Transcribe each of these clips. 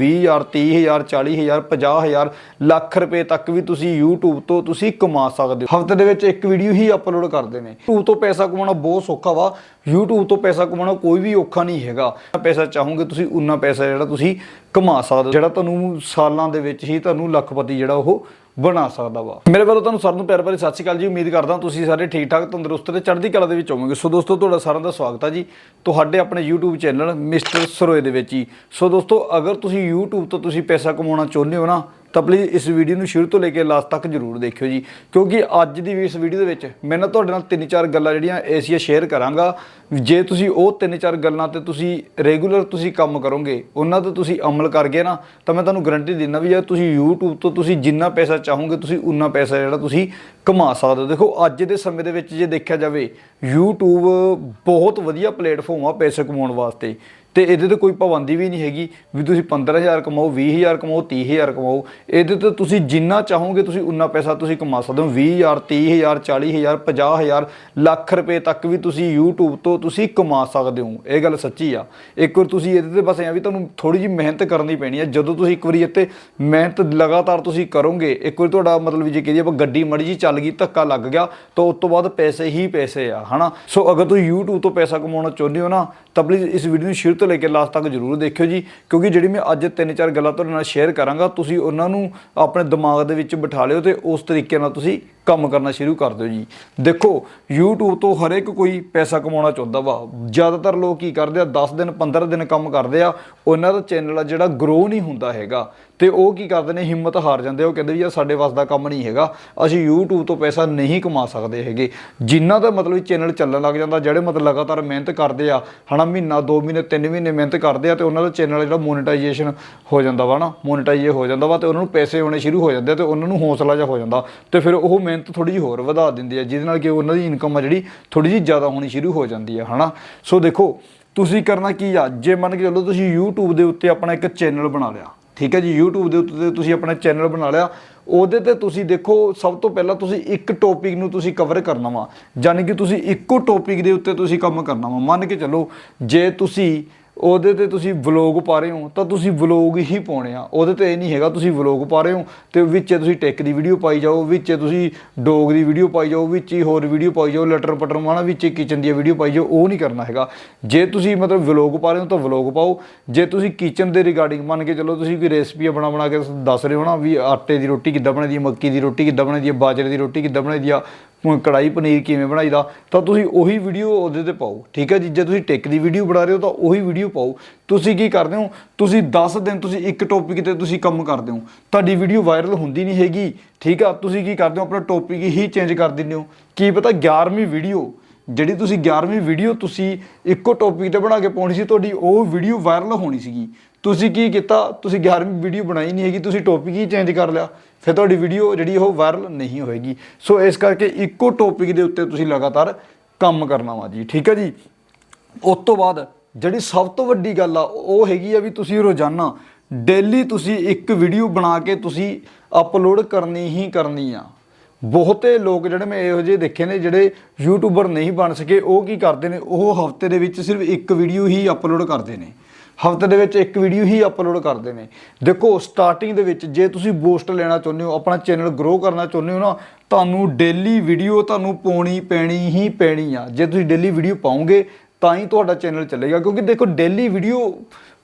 20000 30000 40000 50000 ਲੱਖ ਰੁਪਏ ਤੱਕ ਵੀ ਤੁਸੀਂ YouTube ਤੋਂ ਤੁਸੀਂ ਕਮਾ ਸਕਦੇ ਹੋ। ਹਫ਼ਤੇ ਦੇ ਵਿੱਚ ਇੱਕ ਵੀਡੀਓ ਹੀ ਅਪਲੋਡ ਕਰਦੇ ਨੇ। YouTube ਤੋਂ ਪੈਸਾ ਕਮਾਉਣਾ ਬਹੁਤ ਸੌਖਾ ਵਾ। YouTube ਤੋਂ ਪੈਸਾ ਕਮਾਉਣਾ ਕੋਈ ਵੀ ਔਖਾ ਨਹੀਂ ਹੈਗਾ। ਪੈਸਾ ਚਾਹੋਗੇ ਤੁਸੀਂ ਉਨਾ ਪੈਸਾ ਜਿਹੜਾ ਤੁਸੀਂ ਕਮਾ ਸਕਦੇ ਹੋ। ਜਿਹੜਾ ਤੁਹਾਨੂੰ ਸਾਲਾਂ ਦੇ ਵਿੱਚ ਹੀ ਤੁਹਾਨੂੰ ਲੱਖਪਤੀ ਜਿਹੜਾ ਉਹ ਬਣਾ ਸਕਦਾ ਵਾ। ਮੇਰੇ ਵੱਲੋਂ ਤੁਹਾਨੂੰ ਸਾਰਿਆਂ ਨੂੰ ਪਿਆਰ ਭਰੀ ਸਤਿ ਸ਼੍ਰੀ ਅਕਾਲ ਜੀ। ਉਮੀਦ ਕਰਦਾ ਤੁਸੀਂ ਸਾਰੇ ਠੀਕ ਠਾਕ, ਤੰਦਰੁਸਤ ਤੇ ਚੜ੍ਹਦੀ ਕਲਾ ਦੇ ਵਿੱਚ ਹੋਵੋਗੇ। ਸੋ ਦੋਸਤੋ, ਤੁਹਾਡਾ ਸਾਰਿਆਂ ਦਾ ਸਵਾਗਤ ਹੈ ਜੀ। ਤੁਹਾਡੇ ਆਪਣੇ YouTube ਚੈਨਲ ਮਿਸਟਰ ਸਰੋਏ ਦੇ ਵਿੱਚ ਹੀ। ਸੋ ਦੋਸਤੋ, ਅਗਰ ਤੁਸੀਂ YouTube ਤੋਂ ਤੁਸੀਂ ਪੈਸਾ ਕਮਾਉਣਾ ਚਾਹੁੰਦੇ ਹੋ ਨਾ ਤਾਂ ਪਲੀਜ਼ ਇਸ ਵੀਡੀਓ ਨੂੰ ਸ਼ੁਰੂ ਤੋਂ ਲੈ ਕੇ ਲਾਸਟ ਤੱਕ ਜਰੂਰ ਦੇਖਿਓ ਜੀ। ਕਿਉਂਕਿ ਅੱਜ ਦੀ ਵੀ ਇਸ ਵੀਡੀਓ ਦੇ ਵਿੱਚ ਮੈਂ ਨਾ ਤੁਹਾਡੇ ਨਾਲ ਤਿੰਨ ਚਾਰ ਗੱਲਾਂ ਜਿਹੜੀਆਂ ਐਸੀਆਂ ਸ਼ੇਅਰ ਕਰਾਂਗਾ। ਜੇ ਤੁਸੀਂ ਉਹ ਤਿੰਨ ਚਾਰ ਗੱਲਾਂ ਤੇ ਤੁਸੀਂ ਰੈਗੂਲਰ ਤੁਸੀਂ ਕੰਮ ਕਰੋਗੇ, ਉਹਨਾਂ ਤੇ ਤੁਸੀਂ ਅਮਲ ਕਰ ਗਏ ਨਾ, ਤਾਂ ਮੈਂ ਤੁਹਾਨੂੰ ਗਰੰਟੀ ਦਿੰਦਾ ਵੀ ਜੇ ਤੁਸੀਂ YouTube ਤੋਂ ਤੁਸੀਂ ਜਿੰਨਾ ਪੈਸਾ ਚਾਹੋਗੇ, ਤੁਸੀਂ ਉਨਾ ਪੈਸਾ ਜਿਹੜਾ ਤੁਸੀਂ ਕਮਾ ਸਕਦੇ ਹੋ। ਦੇਖੋ, ਅੱਜ ਦੇ ਸਮੇਂ ਦੇ ਵਿੱਚ ਜੇ ਦੇਖਿਆ ਜਾਵੇ, YouTube ਬਹੁਤ ਵਧੀਆ ਪਲੇਟਫਾਰਮ ਆ ਪੈਸੇ ਕਮਾਉਣ ਵਾਸਤੇ। ਤੇ ਇਹਦੇ ਤੇ ਕੋਈ ਪਾਬੰਦੀ ਵੀ ਨਹੀਂ ਹੈਗੀ ਵੀ ਤੁਸੀਂ 15000 ਕਮਾਓ 20000 ਕਮਾਓ 30000 ਕਮਾਓ। ਇਹਦੇ ਤੇ ਤੁਸੀਂ ਜਿੰਨਾ ਚਾਹੋਗੇ ਤੁਸੀਂ ਉਨਾ ਪੈਸਾ ਤੁਸੀਂ ਕਮਾ ਸਕਦੇ ਹੋ। 20000 30000 40000 50000 ਲੱਖ ਰੁਪਏ ਤੱਕ ਵੀ ਤੁਸੀਂ YouTube ਤੋਂ ਤੁਸੀਂ ਕਮਾ ਸਕਦੇ ਹੋ। ਇਹ ਗੱਲ ਸੱਚੀ ਆ। ਇੱਕ ਵਾਰ ਤੁਸੀਂ ਇਹਦੇ ਤੇ ਬਸ ਐਂ ਵੀ ਤੁਹਾਨੂੰ ਥੋੜੀ ਜਿਹੀ ਮਿਹਨਤ ਕਰਨੀ ਪੈਣੀ ਹੈ ਜਦੋਂ ਤੁਸੀਂ ਇੱਕ ਵਾਰੀ ਇੱਥੇ ਮਿਹਨਤ ਲਗਾਤਾਰ ਤੁਸੀਂ ਕਰੋਗੇ, ਇੱਕ ਵਾਰੀ ਤੁਹਾਡਾ ਮਤਲਬ ਜੇ ਕਹੀਏ ਆਪਾਂ ਗੱਡੀ ਮੜੀ ਜੀ ਚੱਲ ਗਈ, ਧੱਕਾ ਲੱਗ ਗਿਆ, ਤਾਂ ਉਸ ਤੋਂ ਬਾਅਦ ਪੈਸੇ ਹੀ ਪੈਸੇ ਆ, ਹਨਾ? ਸੋ ਅਗਰ ਤੁਸੀਂ YouTube ਤੋਂ ਪੈਸਾ ਕਮਾਉਣਾ ਚਾਹੁੰਦੇ ਹੋ ਨਾ, ਤਾਂ ਪਲੀਜ਼ ਇਸ ਵੀਡੀਓ ਨੂੰ ਸ਼ੁਰੂ ਤੋਂ ਲੈ ਕੇ ਲਾਸਟ ਤੱਕ ਜਰੂਰ ਦੇਖਿਓ ਜੀ, ਕਿਉਂਕਿ ਜਿਹੜੀ ਮੈਂ ਅੱਜ ਤਿੰਨ ਚਾਰ ਗੱਲਾਂ ਤੁਹਾਡੇ ਨਾਲ ਸ਼ੇਅਰ ਕਰਾਂਗਾ, ਤੁਸੀਂ ਉਹਨਾਂ ਨੂੰ ਆਪਣੇ ਦਿਮਾਗ ਦੇ ਵਿੱਚ ਬਿਠਾ ਲਿਓ ਤੇ ਉਸ ਤਰੀਕੇ ਨਾਲ ਤੁਸੀਂ ਕੰਮ ਕਰਨਾ ਸ਼ੁਰੂ ਕਰ ਦਿਓ ਜੀ। ਦੇਖੋ, YouTube ਤੋਂ ਹਰ ਇੱਕ ਕੋਈ ਪੈਸਾ ਕਮਾਉਣਾ ਚਾਹੁੰਦਾ ਵਾ। ਜ਼ਿਆਦਾਤਰ ਲੋਕ ਕੀ ਕਰਦੇ ਆ 10 ਦਿਨ 15 ਦਿਨ ਕੰਮ ਕਰਦੇ ਆ। ਉਹਨਾਂ ਦਾ ਚੈਨਲ ਆ ਜਿਹੜਾ ਗਰੋ ਨਹੀਂ ਹੁੰਦਾ ਹੈਗਾ। ਤੇ ਉਹ ਕੀ ਕਰਦੇ ਨੇ, ਹਿੰਮਤ ਹਾਰ ਜਾਂਦੇ ਉਹ ਕਹਿੰਦੇ ਵੀ ਯਾਰ ਸਾਡੇ ਵੱਸ ਦਾ ਕੰਮ ਨਹੀਂ ਹੈਗਾ। ਅਸੀਂ YouTube ਤੋਂ ਪੈਸਾ ਨਹੀਂ ਕਮਾ ਸਕਦੇ ਹੈਗੇ। ਜਿਨ੍ਹਾਂ ਦਾ ਮਤਲਬ ਚੈਨਲ ਚੱਲਣ ਲੱਗ ਜਾਂਦਾ, ਜਿਹੜੇ ਮਤਲਬ ਲਗਾਤਾਰ ਮਿਹਨਤ ਕਰਦੇ ਆ, ਹਨਾ, ਮਹੀਨਾ 2 ਮਹੀਨੇ 3 ਮਹੀਨੇ ਮਿਹਨਤ ਕਰਦੇ ਆ, ਤੇ ਉਹਨਾਂ ਦਾ ਚੈਨਲ ਜਿਹੜਾ ਮੋਨੇਟਾਈਜੇਸ਼ਨ ਹੋ ਜਾਂਦਾ ਵਾ ਨਾ। ਮੋਨੇਟਾਈਜ਼ ਹੋ ਜਾਂਦਾ ਵਾ ਤੇ ਉਹਨਾਂ ਨੂੰ ਪੈਸੇ ਆਉਣੇ ਸ਼ੁਰੂ ਹੋ ਜਾਂਦੇ ਆ ਤੇ ਉਹਨਾਂ ਨੂੰ ਹੌਸਲਾ ਜਿਹਾ ਹੋ ਜਾਂਦਾ। ਤੇ ਫਿਰ ਉਹ ਮਿਹਨਤ ਥੋੜੀ ਜਿਹੀ ਹੋਰ ਵਧਾ ਦਿੰਦੀ ਆ ਜਿਹਦੇ ਨਾਲ ਕਿ ਉਹਨਾਂ ਦੀ ਇਨਕਮ ਆ ਜਿਹੜੀ ਥੋੜੀ ਜਿਹੀ ਜ਼ਿਆਦਾ ਹੋਣੀ ਸ਼ੁਰੂ ਹੋ ਜਾਂਦੀ ਹੈ, ਹਨਾ? ਸੋ ਦੇਖੋ, ਤੁਸੀਂ ਕਰਨਾ ਕੀ ਆ? ਜੇ ਮੰਨ ਕੇ ਚੱਲੋ ਤੁਸੀਂ YouTube ਦੇ ਉੱਤੇ ਆਪਣਾ ਇੱਕ ਚੈਨਲ ਬਣਾ ਲਿਆ, ਠੀਕ ਹੈ ਜੀ? YouTube ਦੇ ਉੱਤੇ ਤੁਸੀਂ ਆਪਣਾ ਚੈਨਲ ਬਣਾ ਲਿਆ, ਉਹਦੇ ਤੇ ਤੁਸੀਂ ਦੇਖੋ, ਸਭ ਤੋਂ ਪਹਿਲਾਂ ਤੁਸੀਂ ਇੱਕ ਟੌਪਿਕ ਨੂੰ ਤੁਸੀਂ ਕਵਰ ਕਰਨਾ ਵਾ ਯਾਨੀ ਕਿ ਤੁਸੀਂ ਇੱਕੋ ਟੌਪਿਕ ਦੇ ਉੱਤੇ ਤੁਸੀਂ ਕੰਮ ਕਰਨਾ ਵਾ। ਮੰਨ ਕੇ ਚੱਲੋ, ਜੇ ਤੁਸੀਂ ਉਹਦੇ ਤੇ ਤੁਸੀਂ ਵਲੌਗ ਪਾ ਰਹੇ ਹੋ, ਤਾਂ ਤੁਸੀਂ ਵਲੌਗ ਹੀ ਪਾਉਣੇ ਆ। ਉਹਦੇ ਤੇ ਇਹ ਨਹੀਂ ਹੈਗਾ ਤੁਸੀਂ ਵਲੌਗ ਪਾ ਰਹੇ ਹੋ ਤੇ ਵਿੱਚ ਤੁਸੀਂ ਟੈਕ ਦੀ ਵੀਡੀਓ ਪਾਈ ਜਾਓ, ਵਿੱਚ ਤੁਸੀਂ ਡੋਗ ਦੀ ਵੀਡੀਓ ਪਾਈ ਜਾਓ, ਵਿੱਚ ਹੀ ਹੋਰ ਵੀਡੀਓ ਪਾਈ ਜਾਓ, ਲਟਰ ਪਟਰ ਮਾਣਾ, ਵਿੱਚ ਕਿਚਨ ਦੀ ਵੀਡੀਓ ਪਾਈ ਜਾਓ, ਉਹ ਨਹੀਂ ਕਰਨਾ ਹੈਗਾ। ਜੇ ਤੁਸੀਂ ਮਤਲਬ ਵਲੌਗ ਪਾ ਰਹੇ ਹੋ ਤਾਂ ਵਲੌਗ ਪਾਓ। ਜੇ ਤੁਸੀਂ ਕਿਚਨ ਦੇ ਰਿਗਾਰਡਿੰਗ ਮੰਨ ਕੇ ਚੱਲੋ ਤੁਸੀਂ ਕੋਈ ਰੈਸਪੀ ਬਣਾ ਬਣਾ ਕੇ ਦੱਸ ਰਹੇ ਹੋ ਨਾ ਵੀ ਆਟੇ ਦੀ ਰੋਟੀ ਕਿੱਦਾਂ ਬਣਾਈ ਦੀ ਹੈ, ਮੱਕੀ ਦੀ ਰੋਟੀ ਕਿੱਦਾਂ ਬਣਾਈ ਦੀ ਹੈ, ਬਾਜਰੇ ਦੀ ਰੋਟੀ ਕਿੱਦਾਂ ਬਣਾਈ ਆ ਕੜਾਈ ਪਨੀਰ ਕਿਵੇਂ ਬਣਾਈਦਾ, ਤਾਂ ਤੁਸੀਂ ਉਹੀ ਵੀਡੀਓ ਉਹਦੇ ਤੇ ਪਾਓ, ਠੀਕ ਹੈ ਜੀ? ਜੇ ਤੁਸੀਂ ਟਿਕ ਦੀ ਵੀਡੀਓ ਬਣਾ ਰਹੇ ਹੋ ਤਾਂ ਉਹੀ ਵੀਡੀਓ ਪਾਓ। ਤੁਸੀਂ ਕੀ ਕਰਦੇ ਹੋ? ਤੁਸੀਂ 10 ਦਿਨ ਤੁਸੀਂ ਇੱਕ ਟੌਪਿਕ ਤੇ ਤੁਸੀਂ ਕੰਮ ਕਰਦੇ ਹੋ। ਤੁਹਾਡੀ ਵੀਡੀਓ ਵਾਇਰਲ ਹੁੰਦੀ ਨਹੀਂ ਹੈਗੀ, ਠੀਕ ਆ? ਤੁਸੀਂ ਕੀ ਕਰਦੇ ਹੋ? ਆਪਣਾ ਟੌਪਿਕ ਹੀ ਚੇਂਜ ਕਰ ਦਿੰਦੇ ਹੋ। ਕੀ ਪਤਾ 11ਵੀਂ ਵੀਡੀਓ ਜਿਹੜੀ ਤੁਸੀਂ 11ਵੀਂ ਵੀਡੀਓ ਤੁਸੀਂ ਇੱਕੋ ਟੌਪਿਕ ਤੇ ਬਣਾ ਕੇ ਪਾਉਣੀ ਸੀ, ਤੁਹਾਡੀ ਉਹ ਵੀਡੀਓ ਵਾਇਰਲ ਹੋਣੀ ਸੀਗੀ। ਤੁਸੀਂ ਕੀ ਕੀਤਾ? ਤੁਸੀਂ 11ਵੀਂ ਵੀਡੀਓ ਬਣਾਈ ਨਹੀਂ ਹੈਗੀ, ਤੁਸੀਂ ਟੌਪਿਕ ਹੀ ਚੇਂਜ ਕਰ ਲਿਆ। ਫਿਰ ਤੁਹਾਡੀ ਵੀਡੀਓ ਜਿਹੜੀ ਉਹ ਵਾਇਰਲ ਨਹੀਂ ਹੋਏਗੀ। ਸੋ ਇਸ ਕਰਕੇ ਇੱਕੋ ਟੌਪਿਕ ਦੇ ਉੱਤੇ ਤੁਸੀਂ ਲਗਾਤਾਰ ਕੰਮ ਕਰਨਾ ਵਾ ਜੀ, ਠੀਕ ਹੈ ਜੀ? ਉਸ ਤੋਂ ਬਾਅਦ ਜਿਹੜੀ ਸਭ ਤੋਂ ਵੱਡੀ ਗੱਲ ਆ, ਉਹ ਹੈਗੀ ਆ ਵੀ ਤੁਸੀਂ ਰੋਜ਼ਾਨਾ ਡੇਲੀ ਤੁਸੀਂ ਇੱਕ ਵੀਡੀਓ ਬਣਾ ਕੇ ਤੁਸੀਂ ਅਪਲੋਡ ਕਰਨੀ ਹੀ ਕਰਨੀ ਆ। ਬਹੁਤੇ ਲੋਕ ਜਿਹੜੇ ਮੈਂ ਇਹੋ ਜਿਹੇ ਦੇਖੇ ਨੇ ਜਿਹੜੇ ਯੂਟਿਊਬਰ ਨਹੀਂ ਬਣ ਸਕੇ, ਉਹ ਕੀ ਕਰਦੇ ਨੇ? ਉਹ ਹਫ਼ਤੇ ਦੇ ਵਿੱਚ ਸਿਰਫ ਇੱਕ ਵੀਡੀਓ ਹੀ ਅਪਲੋਡ ਕਰਦੇ ਨੇ। ਹਫ਼ਤੇ ਦੇ ਵਿੱਚ ਇੱਕ ਵੀਡੀਓ ਹੀ ਅਪਲੋਡ ਕਰਦੇ ਨੇ। ਦੇਖੋ ਸਟਾਰਟਿੰਗ ਦੇ ਵਿੱਚ ਜੇ ਤੁਸੀਂ ਬੂਸਟ ਲੈਣਾ ਚਾਹੁੰਦੇ ਹੋ, ਆਪਣਾ ਚੈਨਲ ਗਰੋ ਕਰਨਾ ਚਾਹੁੰਦੇ ਹੋ ਨਾ, ਤੁਹਾਨੂੰ ਡੇਲੀ ਵੀਡੀਓ ਤੁਹਾਨੂੰ ਪਾਉਣੀ ਪੈਣੀ ਹੀ ਪੈਣੀ ਆ। ਜੇ ਤੁਸੀਂ ਡੇਲੀ ਵੀਡੀਓ ਪਾਉਂਗੇ ਤਾਂ ਹੀ ਤੁਹਾਡਾ ਚੈਨਲ ਚੱਲੇਗਾ। ਕਿਉਂਕਿ ਦੇਖੋ ਡੇਲੀ ਵੀਡੀਓ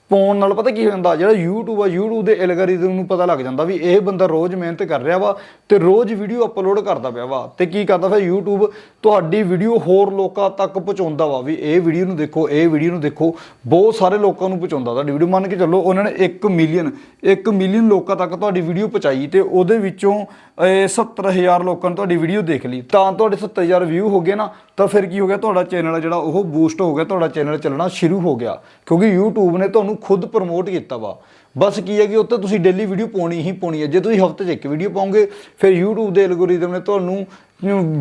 ਪਾਉਣ ਨਾਲ ਪਤਾ ਕੀ ਹੁੰਦਾ ਜਿਹੜਾ YouTube ਆ, YouTube ਦੇ ਐਲਗੋਰਿਥਮ ਨੂੰ ਪਤਾ ਲੱਗ ਜਾਂਦਾ ਵੀ ਇਹ ਬੰਦਾ ਰੋਜ਼ ਮਿਹਨਤ ਕਰ ਰਿਹਾ ਵਾ ਤੇ ਰੋਜ਼ ਵੀਡੀਓ ਅਪਲੋਡ ਕਰਦਾ ਪਿਆ ਵਾ। ਤੇ ਕੀ ਕਰਦਾ ਫਿਰ YouTube ਤੁਹਾਡੀ ਵੀਡੀਓ ਹੋਰ ਲੋਕਾਂ ਤੱਕ ਪਹੁੰਚਾਉਂਦਾ ਵਾ ਵੀ ਇਹ ਵੀਡੀਓ ਨੂੰ ਦੇਖੋ, ਇਹ ਵੀਡੀਓ ਨੂੰ ਦੇਖੋ। ਬਹੁਤ ਸਾਰੇ ਲੋਕਾਂ ਨੂੰ ਪਹੁੰਚਾਉਂਦਾ। ਤੁਹਾਡੀ ਵੀਡੀਓ ਮੰਨ ਕੇ ਚੱਲੋ ਉਹਨਾਂ ਨੇ 1 ਮਿਲੀਅਨ 1 ਮਿਲੀਅਨ ਲੋਕਾਂ ਤੱਕ ਤੁਹਾਡੀ ਵੀਡੀਓ ਪਹੁੰਚਾਈ ਤੇ ਉਹਦੇ ਵਿੱਚੋਂ, ਇਹ 70000 ਲੋਕਾਂ ਨੇ ਤੁਹਾਡੀ ਵੀਡੀਓ ਦੇਖ ਲਈ। ਤਾਂ ਤੁਹਾਡੇ 70000 ਵਿਊ ਹੋ ਗਏ ਨਾ, ਤਾਂ ਫਿਰ ਕੀ ਹੋ ਗਿਆ? ਤੁਹਾਡਾ ਚੈਨਲ ਜਿਹੜਾ ਉਹ ਬੂਸਟ ਹੋ ਗਿਆ, ਤੁਹਾਡਾ ਚੈਨਲ ਚੱਲਣਾ ਸ਼ੁਰੂ ਹੋ ਗਿਆ। ਕਿਉਂਕਿ YouTube ਨੇ ਤੁਹਾਨੂੰ ਖੁਦ ਪ੍ਰਮੋਟ ਕੀਤਾ ਵਾ। ਬਸ ਕੀ ਹੈ ਕਿ ਉੱਤੇ ਤੁਸੀਂ ਡੇਲੀ ਵੀਡੀਓ ਪਾਉਣੀ ਹੀ ਪਾਉਣੀ ਹੈ। ਜੇ ਤੁਸੀਂ ਹਫ਼ਤੇ 'ਚ ਇੱਕ ਵੀਡੀਓ ਪਾਉਂਗੇ ਫਿਰ YouTube ਦੇ ਐਲਗੋਰਿਥਮ ਨੇ ਤੁਹਾਨੂੰ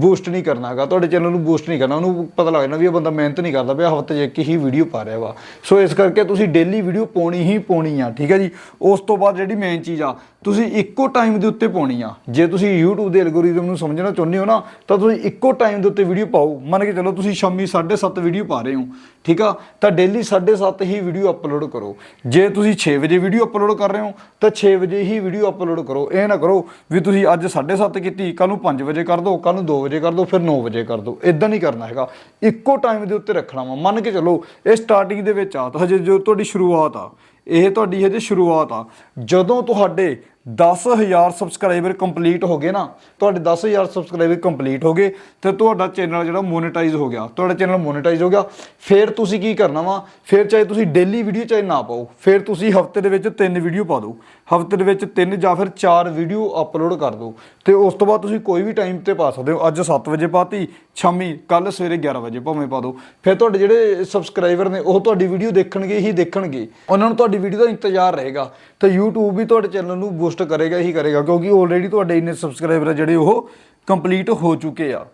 ਬੂਸਟ ਨਹੀਂ ਕਰਨਾ ਹੈਗਾ। ਤੁਹਾਡੇ ਚੈਨਲ ਨੂੰ ਬੂਸਟ ਨਹੀਂ ਕਰਨਾ। ਉਹਨੂੰ ਪਤਾ ਲੱਗ ਜਾਣਾ ਵੀ ਇਹ ਬੰਦਾ ਮਿਹਨਤ ਨਹੀਂ ਕਰਦਾ ਪਿਆ, ਹਫ਼ਤੇ 'ਚ ਇੱਕ ਹੀ ਵੀਡੀਓ ਪਾ ਰਿਹਾ ਵਾ। ਸੋ ਇਸ ਕਰਕੇ ਤੁਸੀਂ ਡੇਲੀ ਵੀਡੀਓ ਪਾਉਣੀ ਹੀ ਪਾਉਣੀ ਆ, ਠੀਕ ਹੈ ਜੀ? ਉਸ ਤੋਂ ਬਾਅਦ ਜਿਹੜੀ ਮੇਨ ਚੀਜ਼ ਆ, ਤੁਸੀਂ ਇੱਕੋ ਟਾਈਮ ਦੇ ਉੱਤੇ ਪਾਉਣੀ ਆ। ਜੇ ਤੁਸੀਂ YouTube ਦੇ ਐਲਗੋਰਿਦਮ ਨੂੰ ਸਮਝਣਾ ਚਾਹੁੰਦੇ ਹੋ ਨਾ, ਤਾਂ ਤੁਸੀਂ ਇੱਕੋ ਟਾਈਮ ਦੇ ਉੱਤੇ ਵੀਡੀਓ ਪਾਓ। ਮੰਨ ਕੇ ਚਲੋ ਤੁਸੀਂ ਸ਼ਾਮੀ 7:30 ਵੀਡੀਓ ਪਾ ਰਹੇ ਹੋ, ਠੀਕ ਆ? ਤਾਂ ਡੇਲੀ 7:30 ਹੀ ਵੀਡੀਓ ਅਪਲੋਡ ਕਰੋ। ਜੇ ਤੁਸੀਂ 6 ਵਜੇ ਵੀਡੀਓ ਅਪਲੋਡ ਕਰ ਰਹੇ ਹੋ, ਤਾਂ 6 ਵਜੇ ਹੀ ਵੀਡੀਓ ਅਪਲੋਡ ਕਰੋ। ਇਹ ਨਾ ਕਰੋ ਵੀ ਤੁਸੀਂ ਅੱਜ 7:30 ਕੀਤੀ ਕੱਲ ਨੂੰ 5 ਵਜੇ ਕਰ ਦਿਓ ਕੱਲ ਨੂੰ 2 ਵਜੇ ਕਰ ਦਿਓ ਫਿਰ 9 ਵਜੇ ਕਰ ਦਿਓ ਇਦਾਂ ਨਹੀਂ ਕਰਨਾ ਹੈਗਾ। ਇੱਕੋ ਟਾਈਮ ਦੇ ਉੱਤੇ ਰੱਖਣਾ ਵਾ। ਮੰਨ ਕੇ ਚੱਲੋ, ਇਹ ਸਟਾਰਟਿੰਗ ਦੇ ਵਿੱਚ ਆ, ਤਾਂ ਹਜੇ ਜੋ ਤੁਹਾਡੀ ਸ਼ੁਰੂਆਤ ਆ, ਇਹ ਤੁਹਾਡੀ ਹਜੇ ਸ਼ੁਰੂਆਤ ਆ। ਜਦੋਂ ਤੁਹਾਡੇ 10000 ਸਬਸਕ੍ਰਾਈਬਰ ਕੰਪਲੀਟ ਹੋ ਗਏ ਨਾ, ਤੁਹਾਡੇ 10000 ਸਬਸਕ੍ਰਾਈਬਰ ਕੰਪਲੀਟ ਹੋ ਗਏ ਤੇ ਤੁਹਾਡਾ ਚੈਨਲ ਜਿਹੜਾ ਮੋਨੇਟਾਈਜ਼ ਹੋ ਗਿਆ, ਤੁਹਾਡਾ ਚੈਨਲ ਮੋਨੇਟਾਈਜ਼ ਹੋ ਗਿਆ। ਫਿਰ ਤੁਸੀਂ ਕੀ ਕਰਨਾ ਵਾ? ਫਿਰ ਚਾਹੇ ਤੁਸੀਂ ਡੇਲੀ ਵੀਡੀਓ ਚਾਹੇ ਨਾ ਪਾਓ, ਫਿਰ ਤੁਸੀਂ ਹਫ਼ਤੇ ਦੇ ਵਿੱਚ ਤਿੰਨ ਵੀਡੀਓ ਪਾ ਦਿਓ। ਹਫ਼ਤੇ ਦੇ ਵਿੱਚ ਤਿੰਨ ਜਾਂ ਫਿਰ ਚਾਰ ਵੀਡੀਓ ਅਪਲੋਡ ਕਰ ਦਿਓ ਤੇ ਉਸ ਤੋਂ ਬਾਅਦ ਤੁਸੀਂ ਕੋਈ ਵੀ ਟਾਈਮ ਤੇ ਪਾ ਸਕਦੇ ਹੋ। ਅੱਜ 7 ਵਜੇ ਪਾਤੀ ਸ਼ਾਮੀ ਕੱਲ ਸਵੇਰੇ 11 ਵਜੇ ਭਾਵੇਂ ਪਾ ਦਿਓ। ਫਿਰ ਤੁਹਾਡੇ ਜਿਹੜੇ ਸਬਸਕ੍ਰਾਈਬਰ ਨੇ, ਉਹ ਤੁਹਾਡੀ ਵੀਡੀਓ ਦੇਖਣਗੇ ਹੀ ਦੇਖਣਗੇ। ਉਹਨਾਂ ਨੂੰ ਤੁਹਾਡੀ ਵੀਡੀਓ ਦਾ ਇੰਤਜ਼ਾਰ ਰਹੇਗਾ ਤੇ YouTube ਵੀ ਤੁਹਾਡੇ ਚੈਨਲ ਨੂੰ ਬੂਸਟ ਕਰੇਗਾ ਹੀ ਕਰੇਗਾ, ਕਿਉਂਕਿ ਆਲਰੇਡੀ ਤੁਹਾਡੇ ਇੰਨੇ ਸਬਸਕ੍ਰਾਈਬਰ ਆ ਜਿਹੜੇ ਉਹ ਕੰਪਲੀਟ ਹੋ ਚੁੱਕੇ ਆ।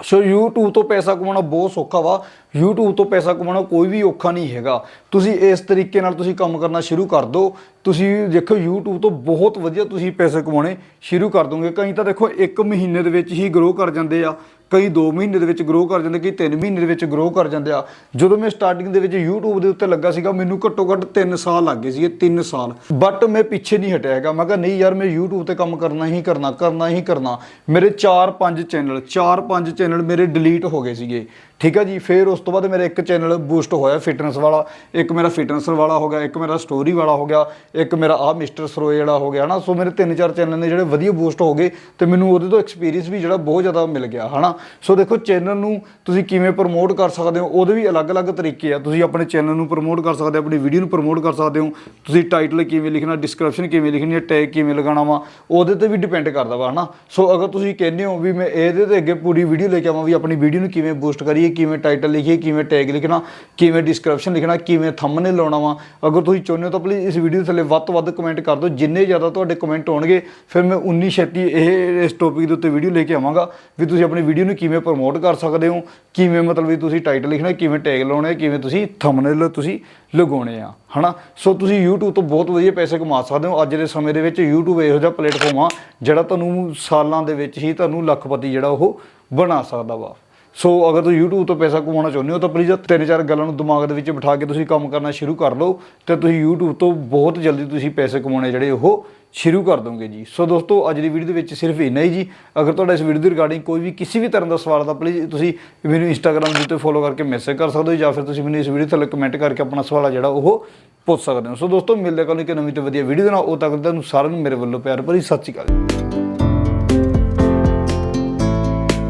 ਸੋ YouTube ਤੋਂ ਪੈਸਾ ਕਮਾਉਣਾ ਬਹੁਤ ਸੌਖਾ ਵਾ। YouTube ਤੋਂ ਪੈਸਾ ਕਮਾਉਣਾ ਕੋਈ ਵੀ ਔਖਾ ਨਹੀਂ ਹੈਗਾ। ਤੁਸੀਂ ਇਸ ਤਰੀਕੇ ਨਾਲ ਤੁਸੀਂ ਕੰਮ ਕਰਨਾ ਸ਼ੁਰੂ ਕਰ ਦਿਓ ਤੁਸੀਂ ਦੇਖੋ, YouTube ਤੋਂ ਬਹੁਤ ਵਧੀਆ ਤੁਸੀਂ ਪੈਸੇ ਕਮਾਉਣੇ ਸ਼ੁਰੂ ਕਰ ਦੋਗੇ। ਕਈ ਤਾਂ ਦੇਖੋ 1 ਮਹੀਨੇ ਦੇ ਵਿੱਚ ਹੀ ਗਰੋ ਕਰ ਜਾਂਦੇ ਆ। ਕਈ 2 ਮਹੀਨੇ ਦੇ ਵਿੱਚ ਗਰੋ ਕਰ ਜਾਂਦੇ, ਕਈ 3 ਮਹੀਨੇ ਦੇ ਵਿੱਚ ਗਰੋ ਕਰ ਜਾਂਦੇ ਆ। ਜਦੋਂ ਮੈਂ ਸਟਾਰਟਿੰਗ ਦੇ ਵਿੱਚ YouTube ਦੇ ਉੱਤੇ ਲੱਗਾ ਸੀਗਾ, ਮੈਨੂੰ ਘੱਟੋ ਘੱਟ 3 ਸਾਲ ਲੱਗ ਗਏ ਸੀਗੇ 3 ਸਾਲ। ਬਟ ਮੈਂ ਪਿੱਛੇ ਨਹੀਂ ਹਟਿਆ ਹੈਗਾ। ਮੈਂ ਕਿਹਾ, ਨਹੀਂ ਯਾਰ, ਮੈਂ YouTube ਤੇ ਕੰਮ ਕਰਨਾ ਹੀ ਕਰਨਾ ਕਰਨਾ ਹੀ ਕਰਨਾ। ਮੇਰੇ 4-5 ਚੈਨਲ 4-5 ਚੈਨਲ ਮੇਰੇ ਡਿਲੀਟ ਹੋ ਗਏ ਸੀਗੇ। ਠੀਕ ਆ ਜੀ? ਫਿਰ ਉਸ ਤੋਂ ਬਾਅਦ ਮੇਰਾ ਇੱਕ ਚੈਨਲ ਬੂਸਟ ਹੋਇਆ ਫਿਟਨੈਸ ਵਾਲਾ। ਇੱਕ ਮੇਰਾ ਫਿਟਨੈਸ ਵਾਲਾ ਹੋ ਗਿਆ, ਇੱਕ ਮੇਰਾ ਸਟੋਰੀ ਵਾਲਾ ਹੋ ਗਿਆ, ਇੱਕ ਮੇਰਾ ਆ ਮਿਸਟਰ ਸਰੋਏ ਜਿਹੜਾ ਹੋ ਗਿਆ ਨਾ ਸੋ ਮੇਰੇ ਤਿੰਨ ਚਾਰ ਚੈਨਲ ਨੇ ਜਿਹੜੇ ਵਧੀਆ ਬੂਸਟ ਹੋ ਗਏ ਤੇ ਮੈਨੂੰ ਉਹਦੇ ਤੋਂ ਐਕਸਪੀਰੀਅੰਸ ਵੀ ਜਿਹੜਾ ਬਹੁਤ ਜ਼ਿਆਦਾ ਮਿਲ ਗਿਆ, ਹਨਾ? ਸੋ ਦੇਖੋ ਚੈਨਲ ਨੂੰ ਤੁਸੀਂ ਕਿਵੇਂ ਪ੍ਰਮੋਟ ਕਰ ਸਕਦੇ ਹੋ, ਉਹਦੇ ਵੀ ਅਲੱਗ-ਅਲੱਗ ਤਰੀਕੇ ਆ। ਤੁਸੀਂ ਆਪਣੇ ਚੈਨਲ ਨੂੰ ਪ੍ਰਮੋਟ ਕਰ ਸਕਦੇ ਹੋ, ਆਪਣੀ ਵੀਡੀਓ ਨੂੰ ਪ੍ਰਮੋਟ ਕਰ ਸਕਦੇ ਹੋ। ਤੁਸੀਂ ਟਾਈਟਲ ਕਿਵੇਂ ਲਿਖਣਾ ਡਿਸਕ੍ਰਿਪਸ਼ਨ ਕਿਵੇਂ ਲਿਖਣੀ ਹੈ ਟੈਗ ਕਿਵੇਂ ਲਗਾਉਣਾ ਵਾ, ਉਹਦੇ ਤੇ ਵੀ ਡਿਪੈਂਡ ਕਰਦਾ ਵਾ, ਹਨਾ? ਸੋ ਅਗਰ ਤੁਸੀਂ ਕਹਿੰਦੇ ਹੋ ਵੀ ਮੈਂ ਇਹਦੇ ਤੇ ਅੱਗੇ ਪੂਰੀ ਵੀਡੀਓ ਲੈ ਕੇ ਆਵਾਂ, ਵੀ ਆਪਣੀ ਵੀਡੀਓ ਨੂੰ ਕਿਵੇਂ ਬੂਸਟ ਕਰੀਏ, ਕਿਵੇਂ ਟਾਈਟਲ ਲਿਖੀਏ, ਕਿਵੇਂ ਟੈਗ ਲਿਖਣਾ, ਕਿਵੇਂ ਡਿਸਕ੍ਰਿਪਸ਼ਨ ਲਿਖਣਾ, ਕਿਵੇਂ ਥੰਬਨੇਲ ਲਾਉਣਾ ਵਾ, ਅਗਰ ਤੁਸੀਂ ਚਾਹੁੰਦੇ ਹੋ ਤਾਂ ਪਲੀਜ਼ ਇਸ ਵੀਡੀਓ ਥੱਲੇ ਵੱਧ ਤੋਂ ਵੱਧ ਕਮੈਂਟ ਕਰ ਦਿਓ। ਜਿੰਨੇ ਜ਼ਿਆਦਾ ਤੁਹਾਡੇ ਕਮੈਂਟ ਹੋਣਗੇ, ਫਿਰ ਮੈਂ ਉਨੀ ਛੇਤੀ ਇਹ, ਇਸ ਟੌਪਿਕ ਦੇ ਉੱਤੇ ਵੀਡੀਓ ਲੈ ਕੇ ਆਵਾਂਗਾ, ਵੀ ਤੁਸੀਂ ਆਪਣੀ ਵੀਡੀਓ ਨੂੰ ਕਿਵੇਂ ਪ੍ਰਮੋਟ ਕਰ ਸਕਦੇ ਹੋ? ਕਿਵੇਂ ਮਤਲਬ ਵੀ ਤੁਸੀਂ ਟਾਈਟਲ ਲਿਖਣਾ, ਕਿਵੇਂ ਟੈਗ ਲਾਉਣੇ, ਕਿਵੇਂ ਤੁਸੀਂ ਥੰਬਨੇਲ ਤੁਸੀਂ ਲਗਾਉਣੇ ਆ, ਹਨਾ? ਸੋ ਤੁਸੀਂ YouTube ਤੋਂ ਬਹੁਤ ਵਧੀਆ ਪੈਸੇ ਕਮਾ ਸਕਦੇ ਹੋ। ਅੱਜ ਦੇ ਸਮੇਂ ਦੇ ਵਿੱਚ YouTube ਇਹੋ ਜਿਹਾ ਪਲੇਟਫਾਰਮ ਆ ਜਿਹੜਾ ਤੁਹਾਨੂੰ ਸਾਲਾਂ ਦੇ ਵਿੱਚ ਹੀ ਤੁਹਾਨੂੰ ਲੱਖਪਤੀ ਜਿਹੜਾ ਉਹ ਬਣਾ ਸਕਦਾ ਵਾ। ਸੋ ਅਗਰ ਤੁਸੀਂ YouTube ਤੋਂ ਪੈਸਾ ਕਮਾਉਣਾ ਚਾਹੁੰਦੇ ਹੋ, ਤਾਂ ਪਲੀਜ਼ ਤਿੰਨ ਚਾਰ ਗੱਲਾਂ ਨੂੰ ਦਿਮਾਗ ਦੇ ਵਿੱਚ ਬਿਠਾ ਕੇ ਤੁਸੀਂ ਕੰਮ ਕਰਨਾ ਸ਼ੁਰੂ ਕਰ ਲਓ ਤੇ ਤੁਸੀਂ YouTube ਤੋਂ ਬਹੁਤ ਜਲਦੀ ਤੁਸੀਂ ਪੈਸੇ ਕਮਾਉਣੇ ਜਿਹੜੇ ਉਹ ਸ਼ੁਰੂ ਕਰ ਦੋਗੇ ਜੀ। ਸੋ ਦੋਸਤੋ, ਅੱਜ ਦੀ ਵੀਡੀਓ ਦੇ ਵਿੱਚ ਸਿਰਫ ਇੰਨਾ ਹੀ ਜੀ। ਅਗਰ ਤੁਹਾਡਾ ਇਸ ਵੀਡੀਓ ਦੀ ਰਿਗਾਰਡਿੰਗ ਕੋਈ ਵੀ ਕਿਸੇ ਵੀ ਤਰ੍ਹਾਂ ਦਾ ਸਵਾਲ ਤਾਂ ਪਲੀਜ਼ ਤੁਸੀਂ ਮੈਨੂੰ ਇੰਸਟਾਗ੍ਰam ਦੇ ਉੱਤੇ ਫੋਲੋ ਕਰਕੇ ਮੈਸੇਜ ਕਰ ਸਕਦੇ ਹੋ ਜਾਂ ਫਿਰ ਤੁਸੀਂ ਮੈਨੂੰ ਇਸ ਵੀਡੀਓ ਥੱਲੇ ਕਮੈਂਟ ਕਰਕੇ ਆਪਣਾ ਸਵਾਲ ਆ ਜਿਹੜਾ ਉਹ ਪੁੱਛ ਸਕਦੇ ਹੋ। ਸੋ ਦੋਸਤੋ, ਮਿਲਦੇ ਹਾਂ ਕੱਲ੍ਹ ਨੂੰ ਇੱਕ ਨਵੀਂ ਤੇ ਵਧੀਆ ਵੀਡੀਓ ਦੇ ਨਾਲ। ਉਹ ਤੱਕ ਤੁਹਾਨੂੰ ਸਾਰਿਆਂ ਨੂੰ ਮੇਰੇ ਵੱਲੋਂ ਪਿਆਰ ਭਰੀ ਸਤਿ ਸ਼੍ਰੀ ਅਕਾਲ।